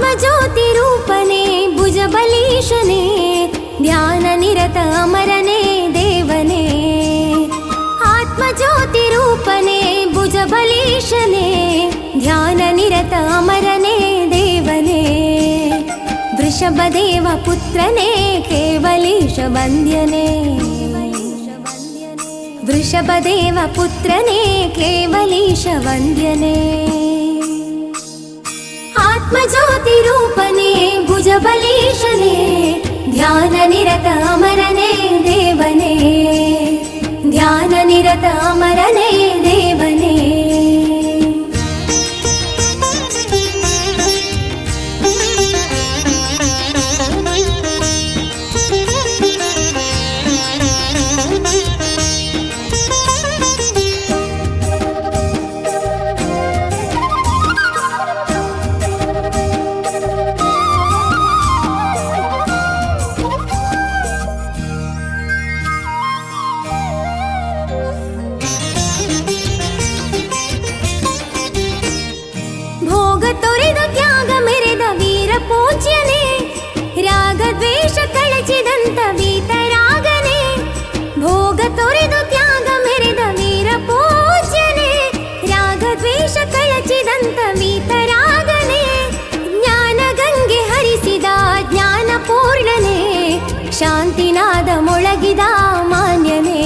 आत्मज्योतिरूपने भुजबलीशने ध्याननिरत अमरने देवने। आत्मज्योतिरूपने भुजबलीशने ध्याननिरत अमरने देवने। वृषभदेव पुत्रने केवलीश वन्द्यने वृषभदेव पुत्रने केवलीश वन्द्यने आत्मज्योतिरूपने भुजबलीशने ध्याननिरत अमरने देवने। ध्याननिरत अमरने ಶಾಂತಿನಾದ ಮೊಳಗಿದ ಮಾನ್ಯನೇ.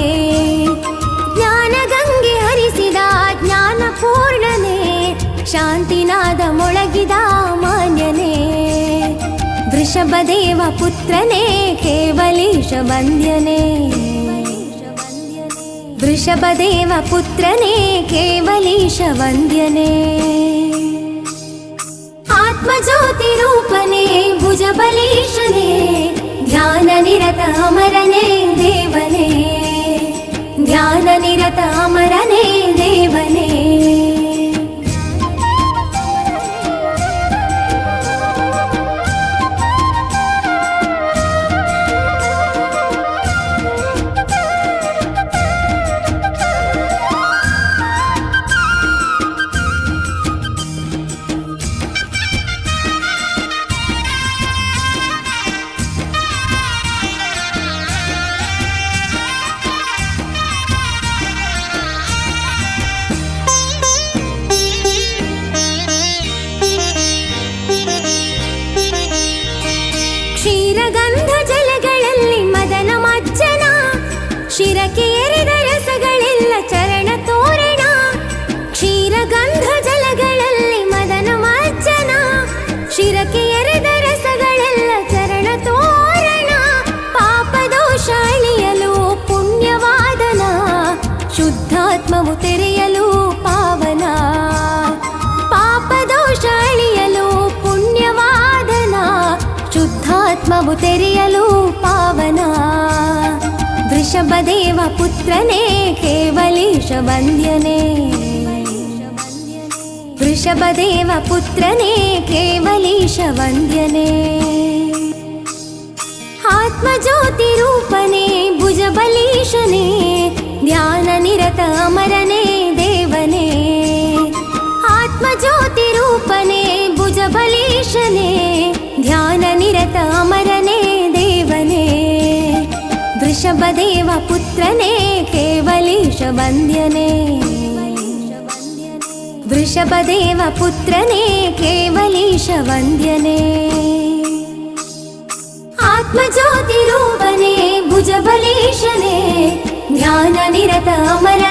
ಜ್ಞಾನ ಗಂಗೆ ಹರಿಸಿದ ಜ್ಞಾನ ಪೂರ್ಣನೆ. ಶಾಂತಿನಾದ ಮೊಳಗಿದ ಮಾನ್ಯನೇ. ವೃಷಭದೇವ ಪುತ್ರನೇ ಕೇವಲೀಶ ವಂದ್ಯನೇ ವೃಷಭದೇವ ಪುತ್ರನೇ ಕೇವಲೀಶ ವಂದ್ಯನೇ ಆತ್ಮಜ್ಯೋತಿರೂಪನೇ ಭುಜಬಲೀಶನೇ. ध्याननिरतामरणे देवने। ध्याननिरतामरणे ಶುದ್ಧಾತ್ಮವು ತೆರೆಯಲು ಪಾವನ ಪಾಪದೋಷ ಅಳಿಯಲು ಪುಣ್ಯವಾದನ ಶುದ್ಧಾತ್ಮವು ತೆರೆಯಲು ಪಾವನ ವೃಷಭದೇವ ಪುತ್ರನೇ ಕೇವಲೀಶ ವಂದ್ಯನೇ ವೃಷಭದೇವ ಪುತ್ರನೇ ಕೇವಲೀಶ ವಂದ್ಯನೇ ಆತ್ಮಜ್ಯೋತಿರೂಪನೇ ಭುಜಬಲೀಶನೇ ध्याननिरत मरणे देवने आत्मज्योतिरूपणे भुजबलिशने ध्याननिरतमरणे देवने वृषभदेवपुत्रने केवलीशवन्द्यने वृषभदेवपुत्रने केवलीशवन्द्यने आत्मज्योतिरूपने महिष ध्याननिरत अमर